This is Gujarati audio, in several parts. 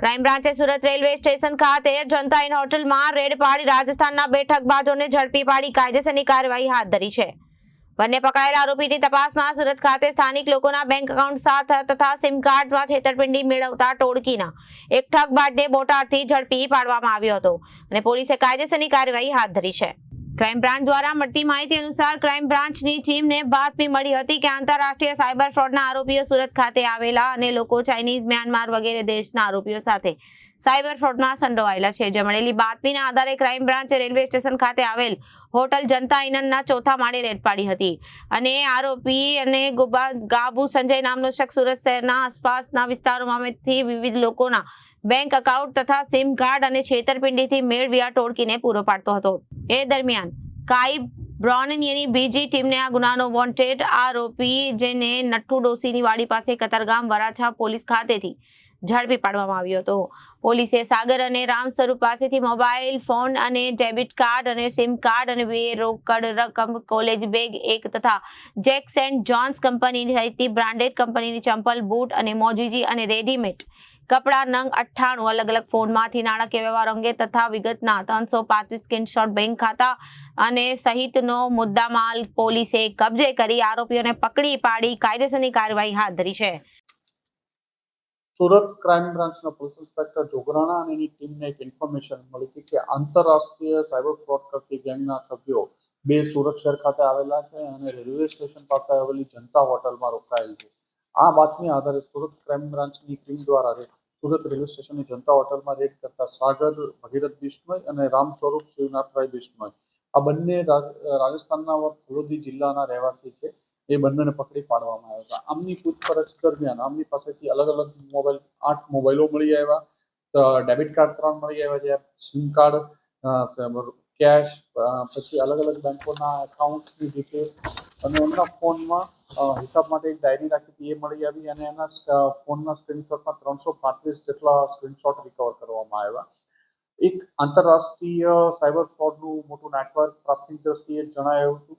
ક્રાઇમ બ્રાન્ચે સુરત રેલવે સ્ટેશન ખાતે જનતા ઇન હોટલમાં રેડ પાડી રાજસ્થાનના બે ઠગબાજોને ઝડપી પાડી કાયદેસરની કાર્યવાહી હાથ ધરી છે. બંને પકડાયેલા આરોપીની તપાસમાં સુરત ખાતે સ્થાનિક લોકોના બેંક એકાઉન્ટ સાથ તથા સિમ કાર્ડમાં છેતરપિંડી મેળવતા ટોળકીના એક ઠગબાજને બોટાદથી ઝડપી પાડવામાં આવ્યો હતો અને પોલીસે કાયદેસરની કાર્યવાહી હાથ ધરી છે. ક્રાઇમ બ્રાન્ચ દ્વારા મળતી માહિતી અનુસાર ક્રાઇમ બ્રાન્ચની ટીમને બાતમી મળી હતી કે આંતરરાષ્ટ્રીય સાયબર ફ્રોડના આરોપીઓ સુરત ખાતે આવેલા અને લોકો ચાઇનીઝ મ્યાનમાર વગેરે દેશના આરોપીઓ સાથે સાયબર ફ્રોડમાં સંડોવાયેલા છે. જે બાતમીના આધારે ક્રાઇમ બ્રાન્ચે રેલવે સ્ટેશન ખાતે આવેલ હોટલ જનતા ઇનનના ચોથા માળે રેડ પાડી હતી. અને આરોપી અને ગાબુ સંજય નામનો શખ્સ સુરત શહેરના આસપાસના વિસ્તારોમાંથી વિવિધ લોકોના બેંક એકાઉન્ટ તથા સિમ કાર્ડ અને છેતરપિંડીથી મેળવ્યા ટોળકીને પૂરો પાડતો હતો. એ દરમિયાન કાઈ બ્રોનનિયની બીજી ટીમને આ ગુનાનો વોન્ટેડ આરોપી જેને નઠ્ઠુ ડોસીની વાડી પાસે કતારગામ વરાછા પોલીસ ખાતેથી ઝડપી પાડવામાં આવ્યો હતો. પોલીસે સાગર અને રામ સ્વરૂપ પાસેથી મોબાઈલ, ફોન અને ડેબિટ કાર્ડ અને સિમ કાર્ડ અને બે રોકડ રકમ, કોલેજ બેગ એક તથા જેક્સ એન્ડ જોન્સ કંપનીની સહિતની બ્રાન્ડેડ કંપનીની ચંપલ, બૂટ અને મોજીજી અને રેડીમેડ કપડા નંગ અઠ્ઠાણું અલગ અલગ ફોનમાંથી નાણાકીય વ્યવહાર અંગે તથા વિગતના ત્રણસો પાંત્રીસ સ્ક્રીનશોટ બેંક ખાતા અને સહિતનો મુદ્દામાલ પોલીસે કબજે કરી આરોપીઓને પકડી પાડી કાયદેસરની કાર્યવાહી હાથ ધરી છે. સુરત ક્રાઇમ બ્રાન્ચના પોલીસ ઇન્સ્પેક્ટર જોગરાણા અને એની ટીમને એક ઇન્ફોર્મેશન મળી હતી કે આંતરરાષ્ટ્રીય સાયબર ફ્રોડ કરતી ગેંગના સભ્યો બે સુરત શહેર ખાતે આવેલા છે અને રેલવે સ્ટેશન પાસે આવેલી જનતા હોટલમાં રોકાયેલ છે. આ વાતની આધારે સુરત ક્રાઇમ બ્રાન્ચની ટીમ દ્વારા સુરત રેલવે સ્ટેશનની જનતા હોટલમાં રેડ કરતા સાગર, ભગીરથ બિશ્નોઈ અને રામ સ્વરૂપ શિવનાથભાઈ બિશ્નોઈ આ બંને રાજસ્થાનના ફલોદી જિલ્લાના રહેવાસી છે. એ બંનેને પકડી પાડવામાં આવ્યા હતા. આમની પૂછપરછ દરમિયાન આમની પાસેથી અલગ અલગ મોબાઈલ, આઠ મોબાઈલો મળી આવ્યા. ડેબિટ કાર્ડ ત્રણ મળી આવ્યા છે. સિમ કાર્ડ કેશ પછી અલગ અલગ બેંકોના એકાઉન્ટ્સની ડિટેલ અને એમના ફોનમાં હિસાબ માટે એક ડાયરી રાખી હતી. એ મળી આવી અને એના ફોનના સ્ક્રીનશોટમાં ત્રણસો પાંત્રીસ જેટલા સ્ક્રીનશોટ રિકવર કરવામાં આવ્યા. એક આંતરરાષ્ટ્રીય સાયબર ફ્રોડનું મોટું નેટવર્ક પ્રાથમિક દ્રષ્ટિએ જણાયું હતું.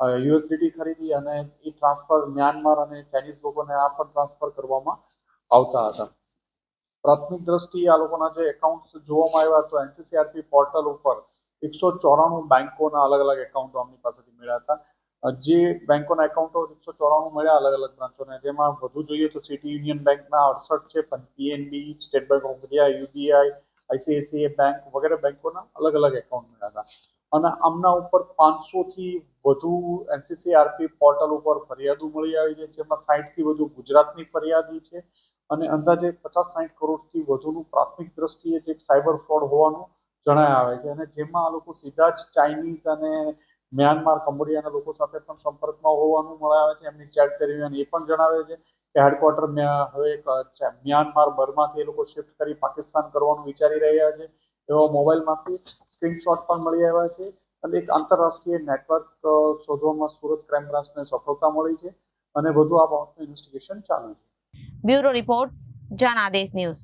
યુએસડીટી ખરીદી અને એ ટ્રાન્સફર મ્યાનમાર અને ચાઇનીઝ લોકોને આ પણ ટ્રાન્સફર કરવામાં આવતા હતા. પ્રાથમિક દ્રષ્ટિએ આ લોકોના જે એકાઉન્ટ્સ જોવામાં આવ્યા તો એનસીસીઆરપી પોર્ટલ ઉપર એકસો ચોરાણું બેંકોના અલગ અલગ એકાઉન્ટો અમની પાસેથી મળ્યા હતા. જે બેંકોના એકાઉન્ટો એકસો ચોરાણું મળ્યા અલગ અલગ બ્રાન્ચોને જેમાં વધુ જોઈએ તો સિટી યુનિયન બેંકના અડસઠ છે, પણ PNB State Bank of India UBI ICICI bank વગેરે બેંકોના અલગ અલગ એકાઉન્ટ મળ્યા હતા. અને આમના ઉપર પાંચસો થી વધુ એનસીસીઆરપી પોર્ટલ ઉપર ફરિયાદો મળી આવી છે, જેમાં સાઠથી વધુ ગુજરાતની ફરિયાદી છે અને અંદાજે પચાસ સાઠ કરોડથી વધુનું પ્રાથમિક દ્રષ્ટિએ જે સાયબર ફ્રોડ હોવાનું જણાય આવે છે. અને જેમાં આ લોકો સીધા જ ચાઇનીઝ અને મ્યાનમાર, કંબોડિયાના લોકો સાથે પણ સંપર્કમાં હોવાનું મળે આવે છે. એમની ચેટ અને એ પણ જણાવે છે કે હેડક્વાર્ટર હવે મ્યાનમાર બર્માથી એ લોકો શિફ્ટ કરી પાકિસ્તાન કરવાનું વિચારી રહ્યા છે. એવા મોબાઈલમાંથી સ્ક્રીનશોટ પણ મળી આવ્યા છે અને એક આંતરરાષ્ટ્રીય નેટવર્ક શોધવામાં સુરત ક્રાઇમ બ્રાન્ચને સફળતા મળી છે અને વધુ આ બાબતનું ઇન્વેસ્ટિગેશન ચાલુ છે. Bureau report Janadesh news.